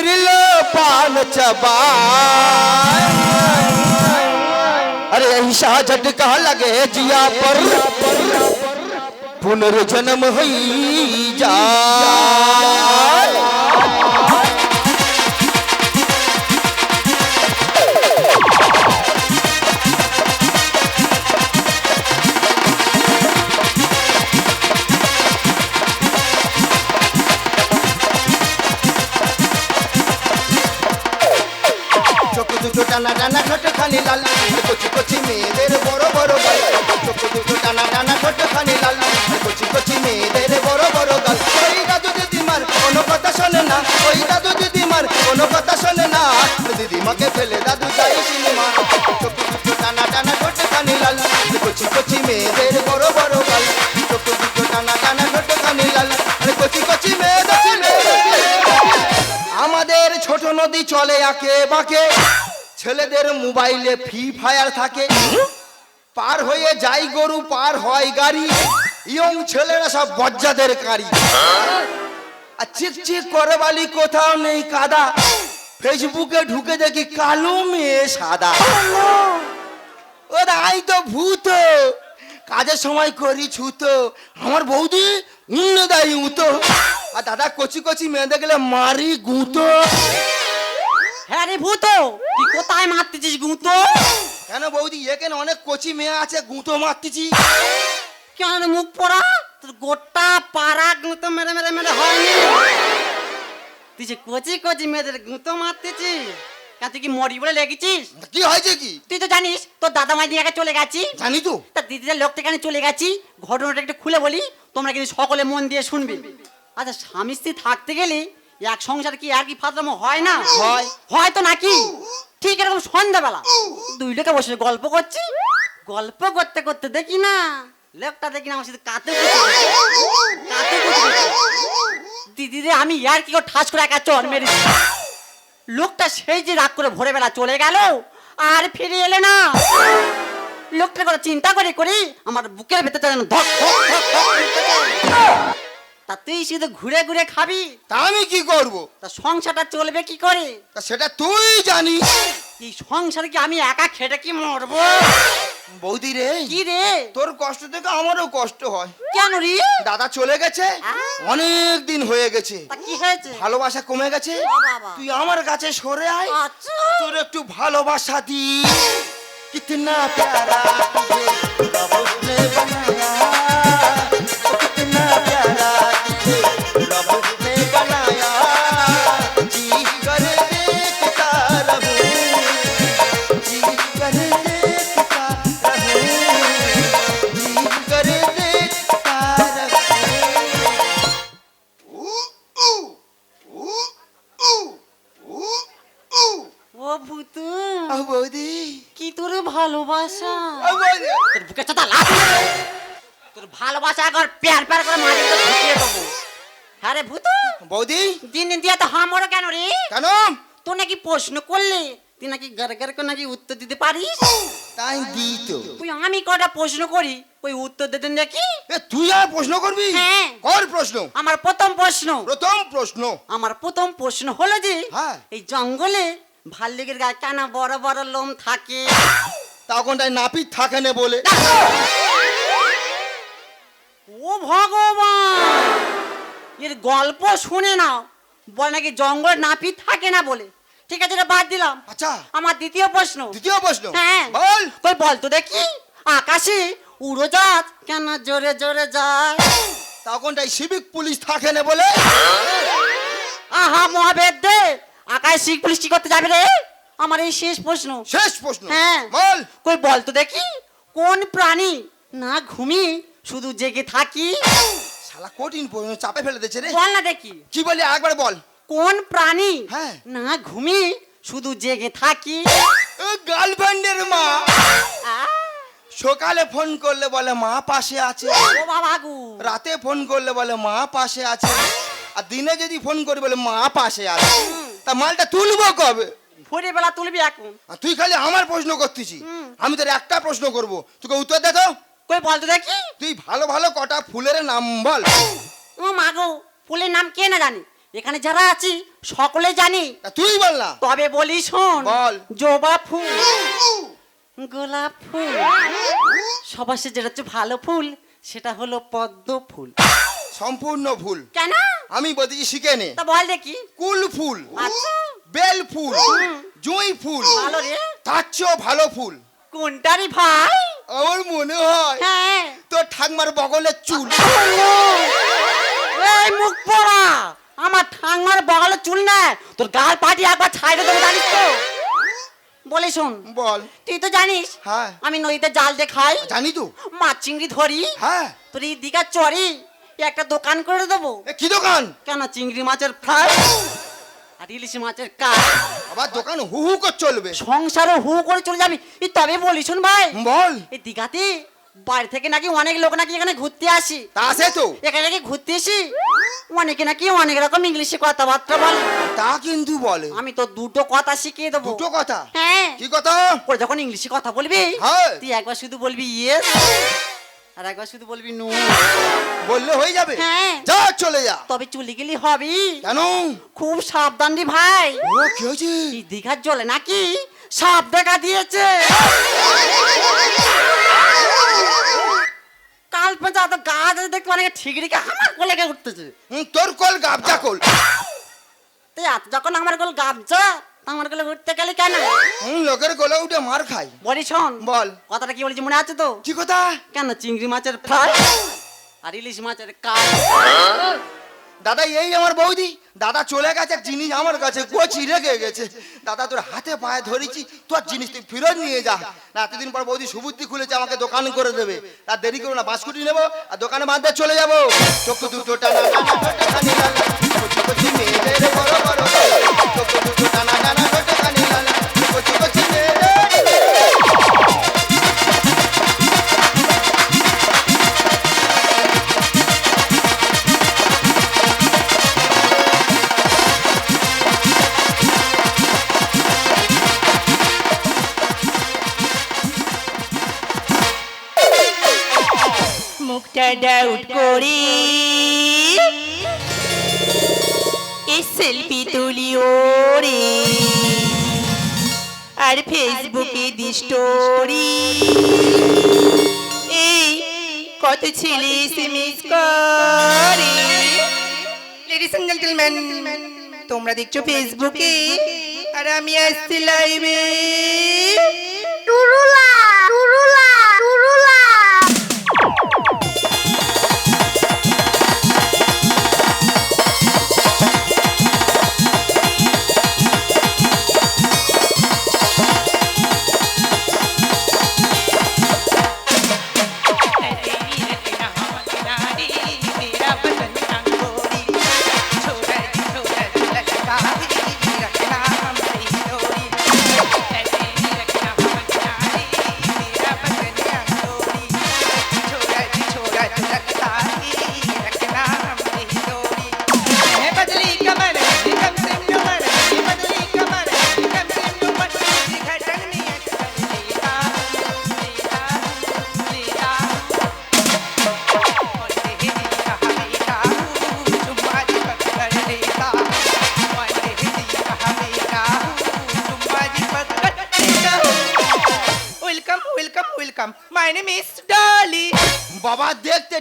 फिर लो पान चबाए। अरे ऐसा झटका लगे जिया पर। पुनर्जन्म हुई जाए চোখ দুটো টানা টানা ঠোঁট খানি লাল। কচি কচি মেয়েদের বড় বড় গাল। চোখ দুটো টানা টানা ঠোঁট খানি লাল। কচি কচি মেয়েদের বড় বড় গাল। ওই দাদু দিদিমার কোনো কথা শোনে না ওই দাদু দিদিমার কোনো কথা শোনে না দিদিমাকে ফেলে দাদু যাই সিনেমা। চোখ দুটো টানা টানা ঠোঁট খানি লাল। কচি কচি মেয়েদের বড় বড় গাল। চোখ দুটো টানা টানা ঠোঁট খানি লাল। কচি কচি মেয়েদের নদী চলে আঁকে বাঁকে। ছেলেদের মোবাইলে ফ্রি ফায়ার থাকে। পার হয়ে যাই গরু, পার হয় গাড়ি। ইয়ং ছেলেরা সব বজ্জাদের কারি। আর চিক চিক করে বালি কোথাও নেই কাদা। ফেসবুকে ঢুকে দেখি কালো মেয়ে সাদা। ও আই তো ভূত। কাজের সময় করি ছুতো। আমার বৌদি উন্ন দেয় উতো। আর দাদা কচি কচি মেয়েদের গেলে মারি গুঁতো। হ্যাঁ রে ভূত তুই কোথায় মারতেছিস গুঁতো? কেন বৌদি এখানে অনেক কচি মেয়ে আছে গুঁতো মারতেছি। কেন মুখ পড়া? তোর গোটা পাড়া গুঁতো মেরে মেরে মেরে হয়নি। তুই যে কচি কচি মেয়েদের গুঁতো মারতেছিস কেন তুই কি মরি বলে লেগেছিস? কি হয়েছে কি? তুই তো জানিস তোর দাদা মাই দিয়ে চলে গেছি। জানি তো। তা দিদিদের লোকটা এখানে চলে গেছি ঘটনাটা একটু খুলে বলি তোমরা কিন্তু সকলে মন দিয়ে শুনবে। আচ্ছা স্বামী স্ত্রী থাকতে গেলে এক সংসার কি আর কি ফাতরামো হয় না? হয়। হয়। তো নাকি? ঠিক এরকম সন্ধ্যাবেলা। দুই লোকে বসে গল্প করছি। গল্প করতে করতে দেখি না লোকটা দেখি না আমার সাথে কাতে কাতে দিদিরে আমি আর কি ঠাস করে একা চল মেরেছি। লোকটা সেই যে রাগ করে ভোরে বেলা চলে গেল আর ফিরে এলে না। লোকটার কথা চিন্তা করে করি আমার বুকের ভেতরটা যেন ধক ধক ধক। তা তুই শুধু ঘুরে ঘুরে খাবি। তা আমি কি করব? তা সংসারটা চলবে কি করে? তা সেটা তুই জানিস। এই সংসারে কি আমি একা খেটে কি মরবো? বৌদি রে। কি রে? তোর কষ্ট থেকে আমারও কষ্ট হয়। কেন রে? দাদা চলে গেছে। অনেক দিন হয়ে গেছে। কি হয়েছে? ভালোবাসা কমে গেছে। তুই আমার কাছে সরে আয়। আচ্ছা। তোর একটু ভালোবাসা দি কিতনা প্যারা। তুঝে হ্যাঁ রে ভূতু! বৌদি! দিন দিন দিয়ে তো হামড়ো কেন রে? কেন? তুই নাকি প্রশ্ন করলে তুই নাকি গার গার করে নাকি উত্তর দিতে পারিস? তাই দি তো তুই আমি কটা প্রশ্ন করি ওই উত্তর দিতে নাকি এ তুই আর প্রশ্ন করবি? হ্যাঁ। কর প্রশ্ন। আমার প্রথম প্রশ্ন। প্রথম প্রশ্ন। আমার প্রথম প্রশ্ন হলো যে হ্যাঁ। এই জঙ্গলে ভাল্লিকের গায়ে কেন বড় বড় লোম থাকে? তখন তাই নাপিত থাকে না বলে? ও ভগবান! এর গল্প শুনে নাও। বলে নাকি জঙ্গল নাপিত থাকে না বলে। ঠিক আছে এটা বাদ দিলাম। আচ্ছা। আমার দ্বিতীয় প্রশ্ন। দ্বিতীয় প্রশ্ন? হ্যাঁ। বল। কই বল তো দেখি। আকাশে উড়োজাহাজ কেন জোরে জোরে যায়? তখন তাই সিভিক পুলিশ থাকে না বলে? আহা মহাবেদ দে আকাশে শিখ পুলিশ কি করতে যাবে রে? আমার এই শেষ প্রশ্ন। শেষ প্রশ্ন? হ্যাঁ। বল। কই বল তো দেখি। কোন প্রাণী না ঘুমি শুধু জেগে থাকি? শালা কঠিন চাপে ফেলে দিচ্ছে রে। বল না দেখি। কি বলি একবার বল। কোন প্রাণী হ্যাঁ। না ঘুমিয়ে শুধু জেগে থাকি? গার্লফ্রেন্ডের মা। সকালে ফোন করলে বলে মা পাশে আছে। ও বাবা গু। রাতে ফোন করলে বলে মা পাশে আছে। আর দিনে যদি ফোন করি বলে মা পাশে আছে। তা মালটা তুলবো কবে? ভোরে বেলা তুলবি এখন। তুই খালি আমার প্রশ্ন করতেছি আমি তোর একটা প্রশ্ন করব। তোকে উত্তর দে তো। কই বল তো দেখি। তুই ভালো ভালো কটা ফুলের নাম বল। ও মা গো ফুলের নাম কে না জানি? এখানে যারা আছি সকলে জানি। তুই বল না। তবে বলি শোন বল। জবা ফুল গোলাপ ফুল সবার সে যেটা হচ্ছে ভালো ফুল সেটা হলো পদ্ম ফুল। সম্পূর্ণ ফুল। কেন? আমি বলতেছি শিখে নে। তা বল দেখি। কুল ফুল আচ্ছা। বেল ফুল জুঁই ফুল ভালো রে। তার চেয়েও ভালো ফুল। কোনটারই ভাই? আমার মনে হয় হ্যাঁ। তোর ঠাকমার বগলের চুল। এই মুখ পড়া। আমার ঠাংমার বগালে চুল না। তোর গাল পাটি একবার ছাইড়ে দেবো জানিস তো? বলে শোন বল। তুই তো জানিস হ্যাঁ। আমি নদীতে জাল দিয়ে খাই। জানি তো। মাছ চিংড়ি ধরি। হ্যাঁ। তোর এই দিঘার চরি একটা দোকান করে দেবো। কি দোকান? কেন চিংড়ি মাছের ফ্রাই? আর ইলিশ মাছের কাজ। আবার দোকান হু হু করে চলবে। সংসারে হু করে চলে যাবি। এই তবে বলি শুন ভাই। বল। এই দিঘাতে বাড়ি থেকে নাকি অনেক লোক নাকি এখানে ঘুরতে আসি। তা আছে তো। এখানে নাকি ঘুরতে এসি? অনেকে নাকি অনেক রকম ইংলিশে কথাবার্তা বলে। তা কিন্তু বলে। আমি তো দুটো কথা শিখিয়ে দেবো। দুটো কথা? হ্যাঁ। কি কথা? যখন ইংলিশে কথা বলবি হ্যাঁ। তুই একবার শুধু বলবি ইয়েস আর একবার শুধু বলবি নো। বললে হয়ে যাবে। হ্যাঁ। যা চলে যা। তবে চলে গেলি হবি। কেন? খুব সাবধান রে ভাই। ও কি হয়েছে? দীঘার জলে নাকি? সাপ দেখা দিয়েছে। কাল পেঁচা তো গাছ দেখতে অনেক ঠিক রেখে আমার কোলে গে উঠতেছে। তোর কল গাবজা কল। তুই এত যখন আমার কোল গাবছা আমার কোলে উঠতে গেলে কেন? লোকের গলে উঠে মার খাই। বলি শোন বল। কথাটা কি বলেছি মনে আছে তো? কি কথা? কেন চিংড়ি মাছের ফ্রাই আর ইলিশ মাছের কাজ? দাদা এই আমার বৌদি দাদা চলে গেছে এক জিনিস আমার কাছে কচি রেখে গেছে দাদা তোর হাতে পায়ে ধরেছি তোর জিনিস তুই ফেরত নিয়ে যা না এতদিন পর বৌদি সুবুদ্ধি খুলেছে আমাকে দোকান করে দেবে আর দেরি করো না বাসকুটি নেব আর দোকানে বাঁধতে চলে যাব চোখ দুটো টানা টানা টানা টানা ফেসবুকে দি স্টোরি এই কত ছেলে এসএমএস করে? লেডিস এন্ড জেন্টলম্যান তোমরা দেখছ ফেসবুকে আর আমি আসছি লাইভে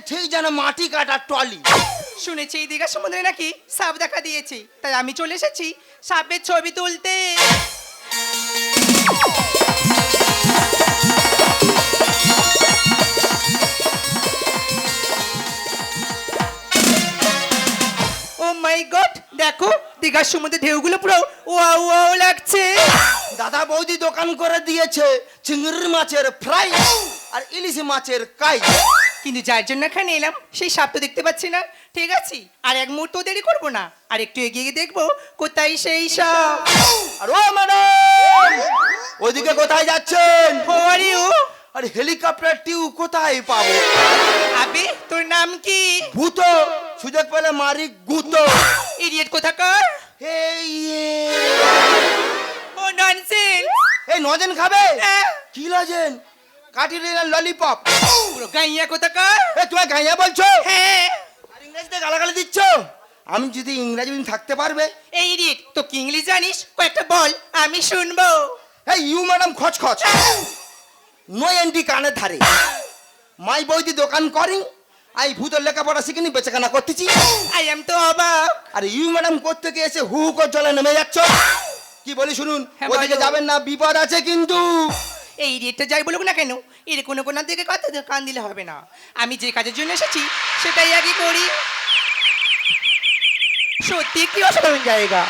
ঠিক যেন মাটি কাটার টলি শুনেছি এই দীঘা সমুদ্রে নাকি সাপ দেখা দিয়েছি। তাই আমি চলে এসেছি সাপের ছবি তুলতে। ও মাই গড দেখো দীঘার সমুদ্রে ঢেউগুলো পুরো ওয়াও ওয়াও লাগছে। দাদা বৌদি দোকান করে দিয়েছে চিংড়ি মাছের ফ্রাই আর ইলিশ মাছের কাই। কিন্তু যার জন্য এখানে এলাম সেই সাপ তো দেখতে পাচ্ছি না। ঠিক আছে? আর এক মুহূর্ত দেরি করব না। আর একটু এগিয়ে গিয়ে দেখব কোথায় সেই সাপ। আর ও ম্যাডাম ওইদিকে কোথায় যাচ্ছেন? আর হেলিকপ্টার টিউ কোথায় পাবো? আবে তোর নাম কি? ভূত। সুযোগ পেলে মারি গুত। ইডিয়েট কোথাকার? এই এ। ও ননসেন্স এই নজেন খাবে? হ্যাঁ। কি লজেন কাটি ললিপপ গাইয়া কোথাকার? তুমি গাইয়া বলছো? হ্যাঁ। আর ইংরেজিতে গালাগালি দিচ্ছ? আমি যদি ইংরাজি থাকতে পারবে? এই রিট তো কি ইংলিশ জানিস? কয়েকটা বল আমি শুনব। এই ইউ ম্যাডাম খচ খচ নো এন্টি কানের ধারে। মাই বৌদি দোকান করি আই ভূতের লেখাপড়া শিখিনি বেচাকেনা করতেছি। আই এম তো অবাক। আর ইউ ম্যাডাম করতে গিয়ে এসে হু হু করে জলে নেমে যাচ্ছ? কি বলি শুনুন হ্যাঁ, ওদিকে যাবেন না বিপদ আছে কিন্তু। এই রেটটা যাই বলুক না কেন, এর কোনো কোনো দিকে কথা কান দিলে হবে না। আমি যে কাজের জন্য এসেছি, সেটাই আগে করি। সত্যি কি অসাধারণ জায়গা।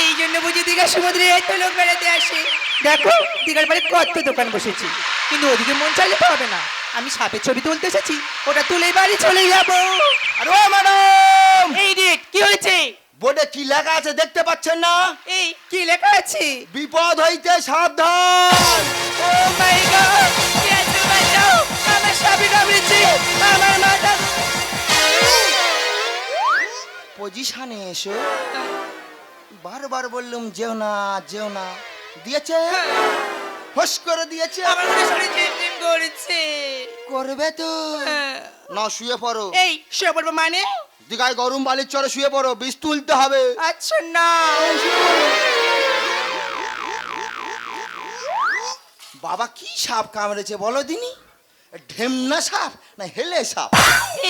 এই জন্য বুঝি দীঘা সমুদ্রে এত লোক বেড়াতে আসে। দেখো, দীঘার বাড়ি কত দোকান বসেছি, কিন্তু ওদিকে মন চাইলে তো হবে না। আমি সাপের ছবি তুলতে এসেছি, ওটা তুলে বাড়ি চলে যাব। আর ও ম্যাডাম এই রেট কি হয়েছে? বোর্ডে কি লেখা আছে দেখতে পাচ্ছেন না? এই কি লেখা আছে? বিপদ হইতে সাবধান। ও মাই গড আমার সাপে কামড়েছে আমার মাথা পজিশনে এসো বারবার বললাম যেও না যেও না। দিয়েছে? হোস করে দিয়েছে? আমার মনে শরীর ঝিমঝিম করছে। করবে তো? না শুয়ে পড়ো। এই শুয়ে পড়ব মানে? দিঘায় গরম বালির চরে শুয়ে পড়ো বিষ তুলতে হবে। আচ্ছা না। বাবা কি সাপ কামড়েছে বলো দিনি? ঢেমনা সাপ না হেলে সাপ?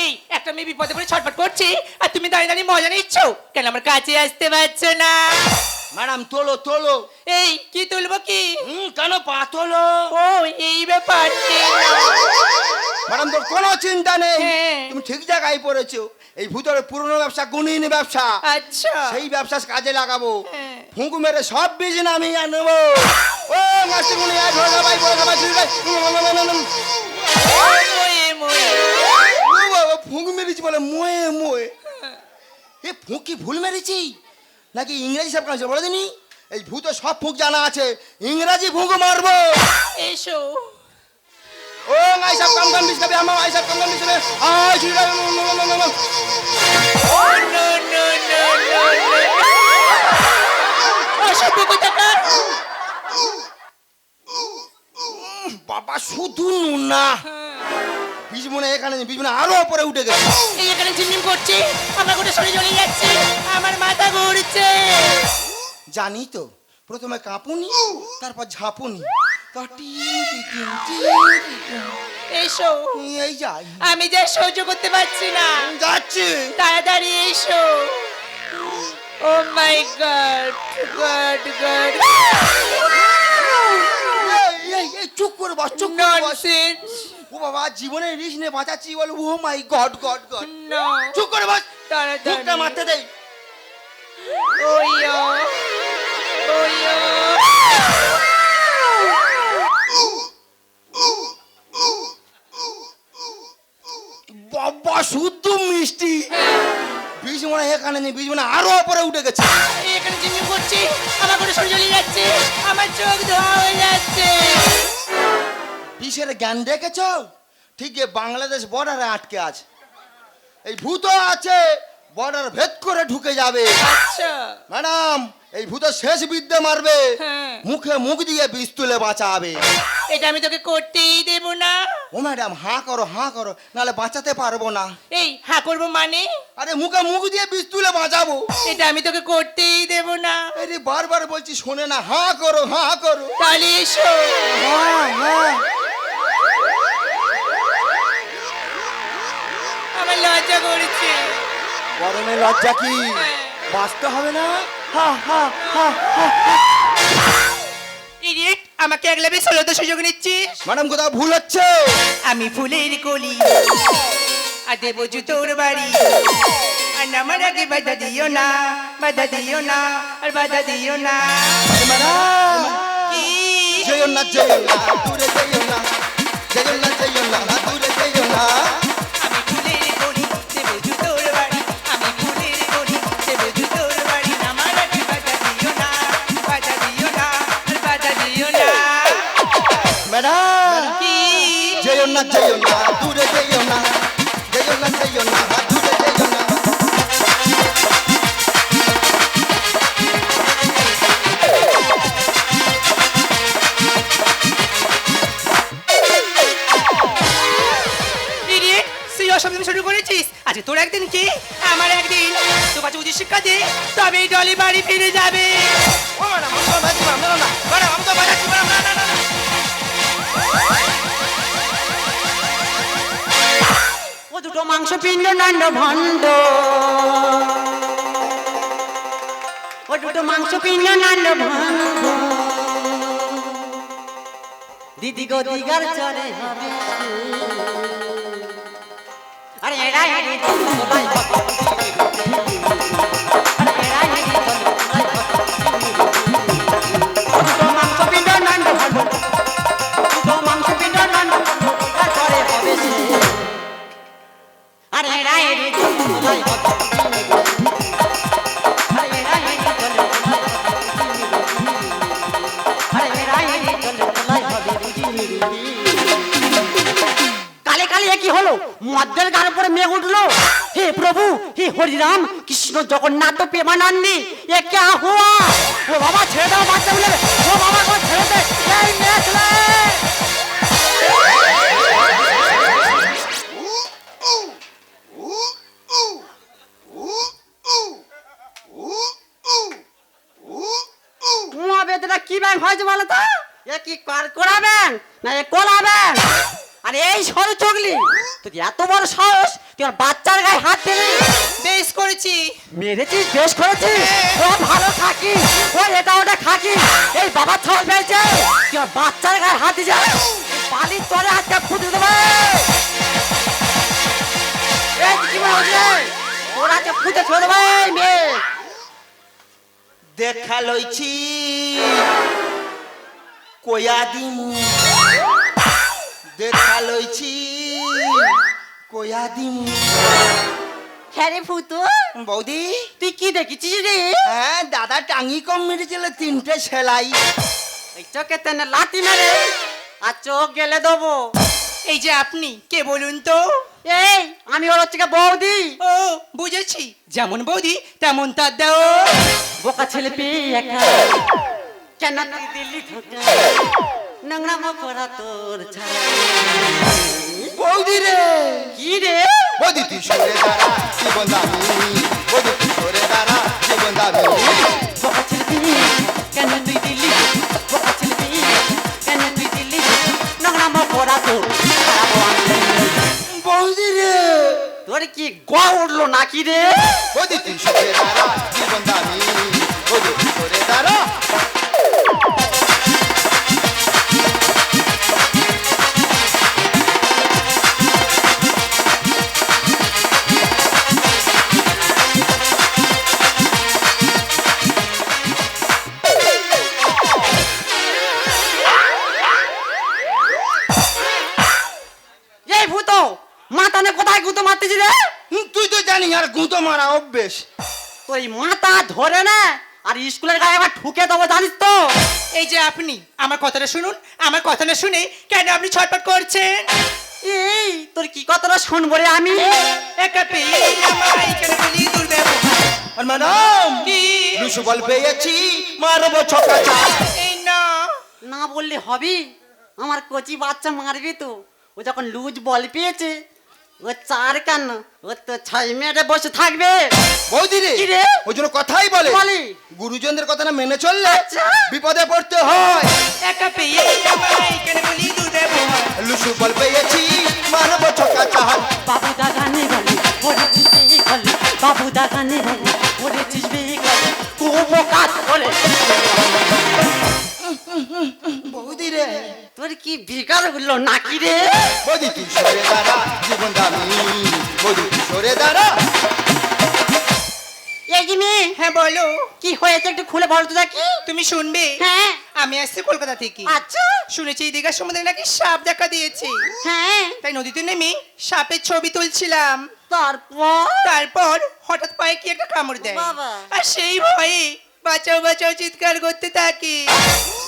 এই একটা মেয়ে বিপদে পড়ে ছটফট করছে আর তুমি দাঁড়িয়ে দাঁড়িয়ে মজা নিচ্ছ? কেন আমার কাছে আসতে পারছ না? ম্যাডাম তোলো তোলো। এই কি তুলবো কি? হুম কেন পা তোলো? ও এই ব্যাপার। ম্যাডাম তোর কোনো চিন্তা নেই। হ্যাঁ। তুমি ঠিক জায়গায় পড়েছো। এই ভূতরে পুরনো ব্যবসা গুণহীন ব্যবসা। আচ্ছা। সেই ব্যবসা কাজে লাগাবো। হ্যাঁ। ফুঁকু মেরে সব বীজ আমি আনব। ও মাস্টার গুনি আজ হয়ে যাবাই বলে যাবাই শুরু ময়ে ফুঁক মেরেছি বলে মোয়ে মোয়ে। এ ফুঁকি ভুল মেরেছি? নাকি ইংরেজি সব কাজ বলে দিনি? এই ভূত সব ফুঁক জানা আছে ইংরাজি ফুঁক মারবো। এসো। ও আই সব কাম কাম বিস্কাবে আমার আই সব কাম কাম বিস্কাবে আই বাবা শুধু না বীজ মনে এখানে নেই, বীজ মনে আরও উপরে উঠে গেছে। এই এখানে ঝিমঝিম করছে আমার গোটা শরীর জ্বলে যাচ্ছে আমার মাথা ঘুরছে। জানি তো প্রথমে কাঁপুনি তারপর ঝাঁপুনি। তারপর এসো। এই যাই আমি যা সহ্য করতে পারছি না। যাচ্ছি। তাড়াতাড়ি এসো। Oh my god god god. চুপ করে বস চুপ করে বস। ও বাবা জীবনের রিস নিয়ে বাঁচাচ্ছি বল ও my god god god. No চুপ করে বস তাড়াতাড়ি। মারতে দেই ওইয়ো ওইয়ো বাবা শুদ্ধ মিষ্টি। বীজ মনে এখানে নেই বীজ মনে আরও উপরে উঠে গেছে। এখানে ঝিমঝিম করছে আমার গোটা শরীর জ্বলে যাচ্ছে আমার চোখ ধোয়া হয়ে যাচ্ছে। বিষের জ্ঞান দেখেছ? ঠিক বাংলাদেশ বর্ডারে আটকে আছে। এই ভূত আছে বর্ডার ভেদ করে ঢুকে যাবে। আচ্ছা। ম্যাডাম এই ভূত শেষ বিদ্যে মারবে। হ্যাঁ। মুখে মুখ দিয়ে বিষ তুলে বাঁচাবে। এটা আমি তোকে করতেই দেব না। ও ম্যাডাম হাঁ করো হাঁ করো নাহলে বাঁচাতে পারব না। এই হা করব মানে? আরে মুখে মুখ দিয়ে বিষ তুলে বাঁচাবো। এটা আমি তোকে করতেই দেব না। আরে বারবার বলছি শোনে না হাঁ করো হাঁ করো। তাহলে এসো। হ্যাঁ হ্যাঁ। আমার লজ্জা করছে। গরমে লজ্জা কি? বাঁচতে হবে না? ইডিয়েট আমাকে একলা বেশ হলো তো সুযোগ নিচ্ছিস? ম্যাডাম কোথাও ভুল হচ্ছে? আমি ফুলের কলি আর দেব জুতোর বাড়ি। আর নামার আগে বাধা দিও না বাধা দিও না আর বাধা দিও না। ম্যাডাম! যেও না দূরে যেও ও দুটো মাংস পিণ্ড নান্ড ভণ্ড। ও দুটো মাংস পিণ্ড নান্ড ভণ্ড। দিদি গো দিগার চরে হবে। আরে এরা এরি মদ্যের গার উপরে মেঘ উঠল। হে প্রভু, হে হরিরাম, কৃষ্ণ জগন্নাথ প্রেমানন্দী এ কে হুয়া ও বাবা, ছেড়ে দাও বাচ্চা বলে ও বাবা ছেড়ে দে। এই মেয়ে কি ব্যাংক হয়েছে বলো তো? এ কি কার করা ব্যাংক না, এ কোলা ব্যাংক আরে এই সরু চগলি তুই এত বড় সাহস তুই আমার বাচ্চার গায়ে হাত দিলি বেশ করেছি। মেরেছিস বেশ করেছিস। ও ভালো থাকি ও এটা ওটা খাকি এই বাবা ছল পেয়েছে তুই আমার বাচ্চার গায়ে হাত দিয়ে পালির তলে হাতটা ফুটে দেবে। এই কি মনে হচ্ছে ওর হাতে ফুটে ছেড়ে দেবে মেয়ে। দেখা লইছি। কয়া দিন দেখা লইছি কয়া দিন হ্যাঁ রে বৌদি। তুই কি দেখেছিস রে? হ্যাঁ দাদা টাঙ্গি কম মেরেছিল তিনটে সেলাই। এই চোখে তেনে লাতি মেরে। আর চোখ গেলে দেবো। এই যে আপনি কে বলুন তো? এই আমি ওর হচ্ছে বৌদি। ও বুঝেছি। যেমন বৌদি তেমন তার দাও। বোকা ছেলে পেয়ে একা। কেন দিল্লি ঢোকা? নোংরা মকরা তোর ছাড়া বৌদি রে। কি রে? বৌদি তুই সরে দাঁড়া জীবন দামি বৌদি তুই সরে দাঁড়া জীবন দামি কেন তুই পেয়ে কেন তুই দিল্লি নোংরা মকরা তোর। বৌদি রে। তোর কি গা উঠল নাকি রে? বৌদি তুই সরে দাঁড়া জীবন দামি বৌদি তুই সরে দাঁড়া। মারতেছি রে তুই তো জানি আর গুঁতো মারা অভ্যেস। তুই মাথা ধরে না আর স্কুলের গায়ে আবার ঠুকে দেবো জানিস তো? এই যে আপনি আমার কথাটা শুনুন আমার কথাটা শুনে কেন আপনি ছটপট করছেন? এই তোর কি কথাটা শুনব রে আমি? একা পেয়ে আমায় কেন বলি দুর্ব্যবহার আর ম্যাডাম কি? লুসু বল পেয়েছি মারবো ছক্কা চার এই না। না বললে হবে? আমার কচি বাচ্চা মারবি তো। ও যখন লুজ বল পেয়েছে ও চার কেন ও তো ছয় মেয়েটা বসে থাকবে বৌদি রে কি রে? ওই জন্য কথাই বলে বলি। গুরুজনদের কথা না মেনে চললে আচ্ছা। বিপদে পড়তে হয় একা পেয়ে আমায় কেন বলি লুসু বল পেয়েছি মানব বাবু দাদা নেই বাবু দাদা কি বিকার হলো নাকি রে? বৌদি তুই সরে দাঁড়া জীবন দামি। বৌদি তুই সরে দাঁড়া এই যে মেয়ে হ্যাঁ বলো। কি হয়েছে একটু খুলে বল তো দেখি। তুমি শুনবে? হ্যাঁ। আমি আসছি কলকাতা থেকে। আচ্ছা। শুনেছি এই দীঘার সমুদ্রে নাকি সাপ দেখা দিয়েছে। হ্যাঁ। তাই নদীতে নেমে সাপের ছবি তুলছিলাম। তারপর? তারপর হঠাৎ পায়ে কি একটা কামড় দেয়। বাবা। আর সেই ভয়ে বাঁচাও বাঁচাও চিৎকার করতে থাকে।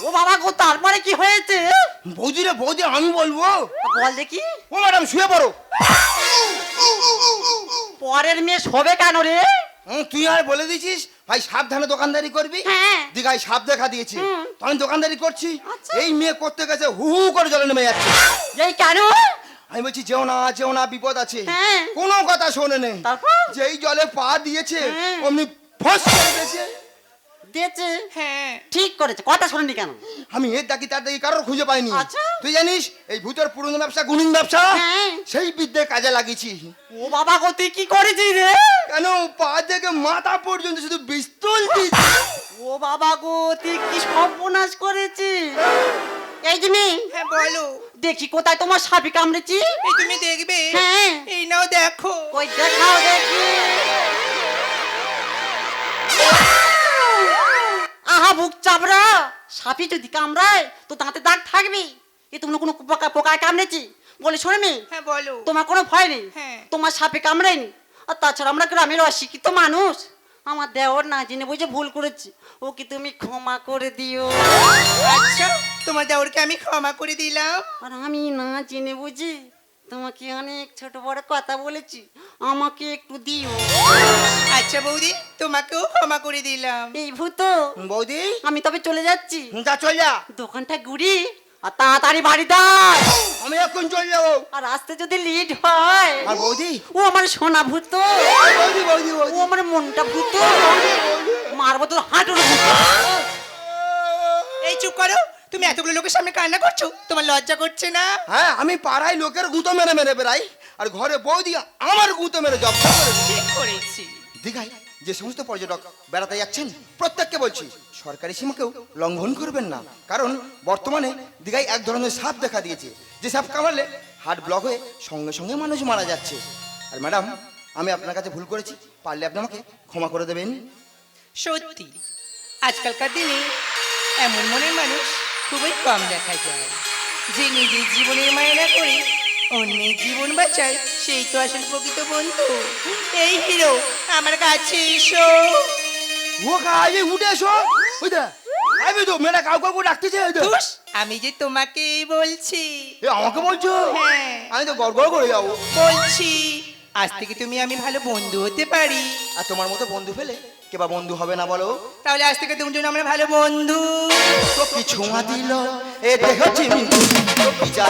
ও বাবা গো তারপরে কি হয়েছে? বৌদি রে বৌদি আমি বলব। বল দেখি। ও ম্যাডাম শুয়ে পড়ো। পরের মেয়ে শোবে কেন রে? হুম, তুই আর বলে দিছিস ভাই সাবধানে দোকানদারি করবি। হ্যাঁ। দীঘায় সাপ দেখা দিয়েছি। তখন দোকানদারি করছি। আচ্ছা। এই মেয়ে করতে গেছে হু হু করে জলে নেমে যাচ্ছে। এই কেন? আমি বলছি যেও না যেও না বিপদ আছে। হ্যাঁ। কোনো কথা শোনে নেই। তারপর? যেই জলে পা দিয়েছে হ্যাঁ। অমনি ফস করে দিয়েছে। দিয়েছে। হ্যাঁ। ঠিক করেছে কথা শোনেনি কেন? আমি এর ডাকি তার ডাকি কারোর খুঁজে পাইনি। আচ্ছা। তুই জানিস এই ভূতের পুরনো ব্যবসা গুণিন ব্যবসা হ্যাঁ। সেই বিদ্যে কাজে লাগিয়েছি। ও বাবা গো তুই কি করেছিস রে? কেন পা থেকে মাথা পর্যন্ত শুধু বিস্তল দিয়েছি ও বাবা গো তুই কি সর্বনাশ করেছিস? এই যে হ্যাঁ বলো। দেখি কোথায় তোমার সাপি কামড়েছি। এই তুমি দেখবে। হ্যাঁ। এই নাও দেখো। ওই দেখাও দেখি। আহা বুক চাপড়া সাপি যদি কামড়ায় তো দাঁতে দাগ থাকবে। এ তোমরা কোনো পোকা পোকায় কামড়েছি। বলে শোনে মেয়ে হ্যাঁ বলো। তোমার কোনো ভয় নেই। হ্যাঁ। তোমার সাপে কামড়ায়নি। আর তাছাড়া আমরা গ্রামের অশিক্ষিত মানুষ। আমার দেওয়ার না জেনে বুঝে ভুল করেছি। ওকে তুমি ক্ষমা করে দিও। আচ্ছা তোমার দেওরকে আমি ক্ষমা করে দিলাম। আর আমি না জেনে বুঝি তোমাকে অনেক ছোট বড় কথা বলেছি আমাকে একটু দিও। আচ্ছা বৌদি তোমাকেও ক্ষমা করে দিলাম। এই ভূত। বৌদি? আমি তবে চলে যাচ্ছি। যা চল যা। দোকানটা ঘুরি আর তাড়াতাড়ি বাড়ি দাও। আমি এখন চল যাব। আর আসতে যদি লিড হয় আর বৌদি? ও আমার সোনা ভূত। বৌদি বৌদি ও আমার মনটা ভূত। মারবো তোর হাঁটুর ভূত। এই চুপ করো। তুমি এতগুলো লোকের সামনে কান্না করছ? তোমার লজ্জা করছে না? হ্যাঁ আমি পাড়ায় লোকের গুঁতো মেরে মেরে বেড়াই আর ঘরে বৌদি আমার গুঁতো মেরে ঠিক করেছি। দীঘায় যে সমস্ত পর্যটক বেড়াতে যাচ্ছেন প্রত্যেককে বলছি সরকারি সীমাকেও লঙ্ঘন করবেন না কারণ বর্তমানে দীঘায় এক ধরনের সাপ দেখা দিয়েছে। যে সাপ কামড়ালে হার্ট ব্লক হয়ে সঙ্গে সঙ্গে মানুষ মারা যাচ্ছে। আর ম্যাডাম আমি আপনার কাছে ভুল করেছি পারলে আপনি আমাকে ক্ষমা করে দেবেন। সত্যি আজকালকার দিনে এমন মনের মানুষ খুবই কম দেখা যায়। যে নিজের জীবনের মায়না করে অন্যের জীবন বাঁচায় সেই তো আসল প্রকৃত বন্ধু। এই হিরো আমার কাছে এসো। ও কাজে উঠে এসো। ওই দা আইবি তো মেয়েরা কাউ কাউ ডাকতেছে ওই দা। ধুস, আমি যে তোমাকেই বলছি। আমাকে বলছো? হ্যাঁ। আমি তো গড় গড় করে যাব। বলছি আজ থেকে তুমি আমি ভালো বন্ধু হতে পারি। আর তোমার মতো বন্ধু ফেলে কে বা বন্ধু হবে না বলো? তাহলে আজ থেকে তুমি আমার ভালো বন্ধু। তো কিছু দিল এ দেহ চিন্তা